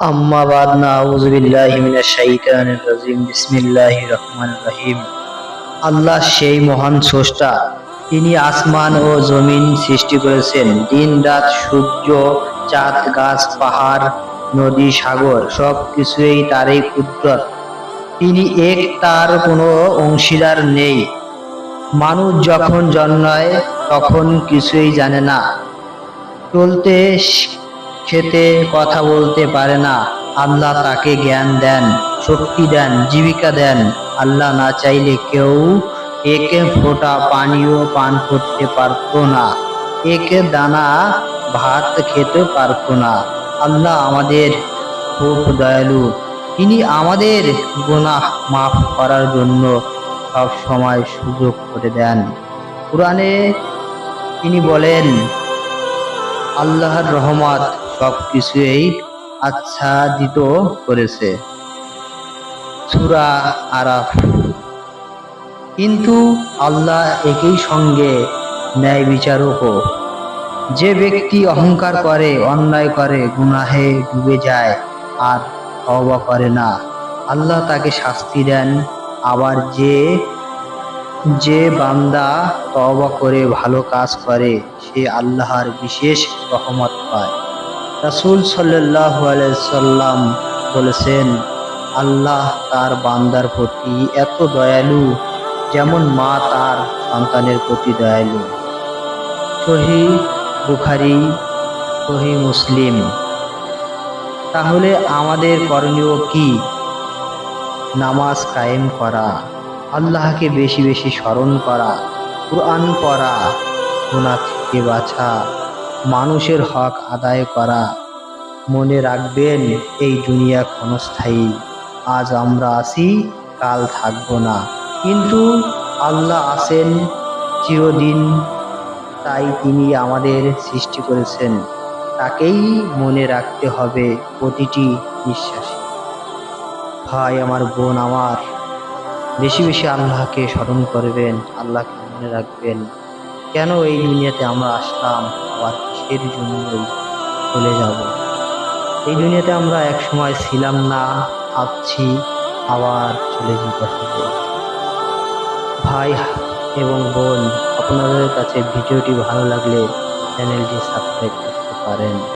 আম্মা বাদ না আউযু বিল্লাহি মিনাশ শাইতানির রাজিম, বিসমিল্লাহির রহমানির রহিম। আল্লাহ সেই মহান স্রষ্টা, তিনি আসমান ও জমিন সৃষ্টি করেছেন। দিন, রাত, সূর্য, চাঁদ, গাছ, পাহাড়, নদী, সাগর সব কিছুই তারই কুদরত। তিনি এক তার কোনো অংশীদার নেই। মানুষ যখন জন্মায়, তখন কিছুই জানে না। চলতে খেতে কথা বলতে পারে না। আল্লাহ তাকে জ্ঞান দেন, শক্তি দেন, জীবিকা দেন। আল্লাহ না চাইলে কেউ একে ফোঁটা পানীয় পান করতে পারতো না, একে দানা ভাত খেতে পারতো না। আল্লাহ আমাদের খুব দয়ালু। তিনি আমাদের গুনাহ মাফ করার জন্য সব সময় সুযোগ করে দেন। কোরআনে তিনি বলেন, আল্লাহর রহমত সব কিছুই আচ্ছাদিত করেছে। সূরা আরাফ। কিন্তু আল্লাহ একই সঙ্গে ন্যায় বিচারকও। যে ব্যক্তি অহংকার করে, অন্যায় করে, গুনাহে ডুবে যায়, আর তওবা করে না, আল্লাহ তাকে শাস্তি দেন। আবার যে যে বান্দা তওবা করে, ভালো কাজ করে, সে আল্লাহর বিশেষ রহমত পায়। রাসূল আলাইহি সাল্লাম বলেছেন, আল্লাহ তার বান্দার প্রতি এত দয়ালু যেমন মা তার সন্তানের প্রতি দয়ালু। সহি বুখারি, সহি মুসলিম। তাহলে আমাদের করণীয় কি? নামাজ কায়েম করা, আল্লাহকে বেশি বেশি স্মরণ করা, কোরআন পড়া, গুনাহ থেকে বাছা মানুষের হক আদায় করা। মনে রাখবেন, এই দুনিয়া ক্ষণস্থায়ী। আজ আমরা আছি, কাল থাকব না। কিন্তু আল্লাহ আছেন, চিরদিন। তাই তিনি আমাদের সৃষ্টি করেছেন। তাকেই মনে রাখতে হবে প্রতিটি নিঃশ্বাসে। ভাই, আমার বোন, আমার। বেশি বেশি আল্লাহকে স্মরণ করবেন, আল্লাহকে মনে রাখবেন। কেন এই দুনিয়াতে আমরা আসলাম? আবার কিসের জন্যই চলে যাব। এই দুনিয়াতে আমরা এক সময় ছিলাম না, ভাবছি আবার চলে যেতে হবে। ভাই এবং বোন, আপনাদের কাছে ভিডিওটি ভালো লাগলে চ্যানেলটি সাবস্ক্রাইব করতে পারেন।